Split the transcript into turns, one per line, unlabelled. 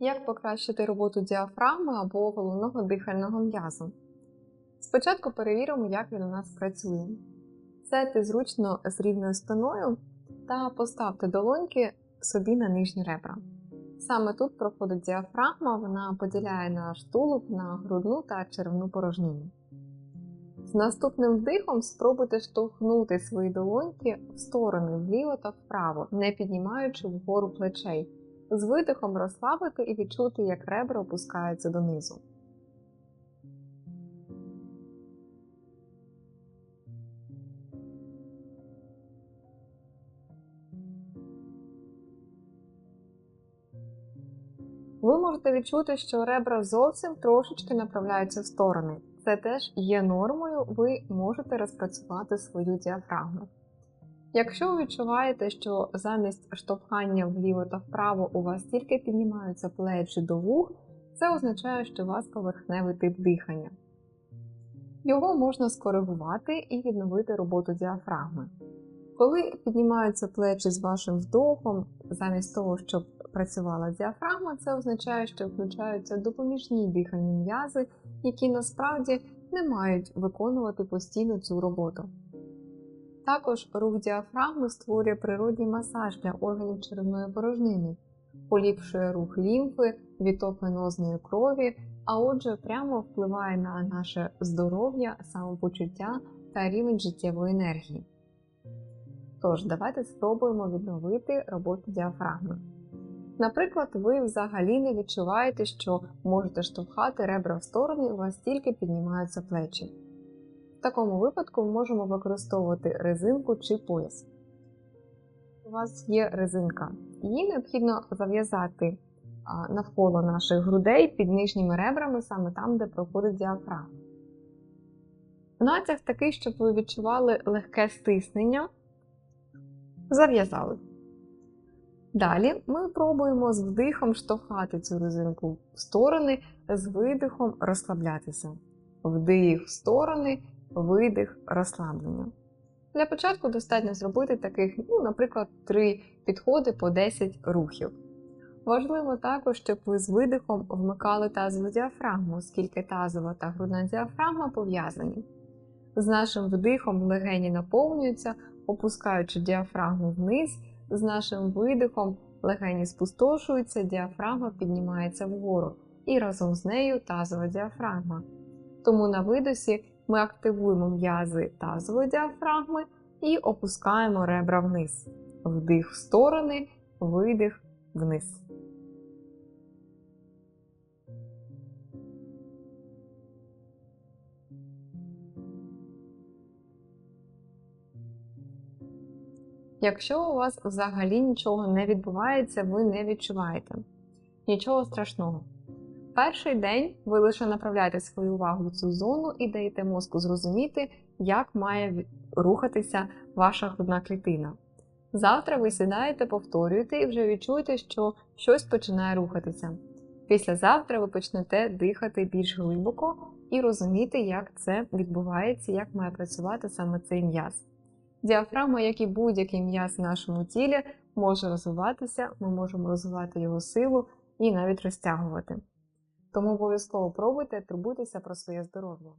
Як покращити роботу діафрагми або головного дихального м'язу? Спочатку перевіримо, як він у нас працює. Сядьте зручно з рівною спиною та поставте долоньки собі на нижні ребра. Саме тут проходить діафрагма, вона поділяє наш тулуб на грудну та черевну порожнину. З наступним вдихом спробуйте штовхнути свої долоньки в сторони вліво та вправо, не піднімаючи вгору плечей. З видихом розслабити і відчути, як ребра опускаються донизу. Ви можете відчути, що ребра зовсім трошечки направляються в сторони. Це теж є нормою, ви можете розпрацювати свою діафрагму. Якщо ви відчуваєте, що замість штовхання вліво та вправо у вас тільки піднімаються плечі до вух, це означає, що у вас поверхневий тип дихання. Його можна скоригувати і відновити роботу діафрагми. Коли піднімаються плечі з вашим вдохом, замість того, щоб працювала діафрагма, це означає, що включаються допоміжні дихальні м'язи, які насправді не мають виконувати постійно цю роботу. Також рух діафрагми створює природній масаж для органів черевної порожнини, поліпшує рух лімфи, відток венозної крові, а отже, прямо впливає на наше здоров'я, самопочуття та рівень життєвої енергії. Тож, давайте спробуємо відновити роботу діафрагми. Наприклад, ви взагалі не відчуваєте, що можете штовхати ребра в сторони, у вас тільки піднімаються плечі. Такому випадку ми можемо використовувати резинку чи пояс. У вас є резинка, її необхідно зав'язати навколо наших грудей під нижніми ребрами, саме там, де проходить діафрагма. Натяг такий, щоб ви відчували легке стиснення. Зав'язали. Далі ми пробуємо з вдихом штовхати цю резинку в сторони, з видихом розслаблятися. Вдих в сторони, видих розслаблення. Для початку достатньо зробити таких, ну, наприклад, 3 підходи по 10 рухів. Важливо також, щоб ви з видихом вмикали тазову діафрагму, оскільки тазова та грудна діафрагма пов'язані. З нашим вдихом легені наповнюються, опускаючи діафрагму вниз, з нашим видихом легені спустошуються, діафрагма піднімається вгору, і разом з нею тазова діафрагма. Тому на видосі ми активуємо м'язи тазової діафрагми і опускаємо ребра вниз. Вдих в сторони, видих вниз. Якщо у вас взагалі нічого не відбувається, ви не відчуваєте. Нічого страшного. Перший день ви лише направляєте свою увагу в цю зону і даєте мозку зрозуміти, як має рухатися ваша грудна клітина. Завтра ви сідаєте, повторюєте і вже відчуєте, що щось починає рухатися. Післязавтра ви почнете дихати більш глибоко і розуміти, як це відбувається, як має працювати саме цей м'яз. Діафрагма, як і будь-який м'яз в нашому тілі, може розвиватися, ми можемо розвивати його силу і навіть розтягувати. Тому обов'язково пробуйте турбуйтеся про своє здоров'я.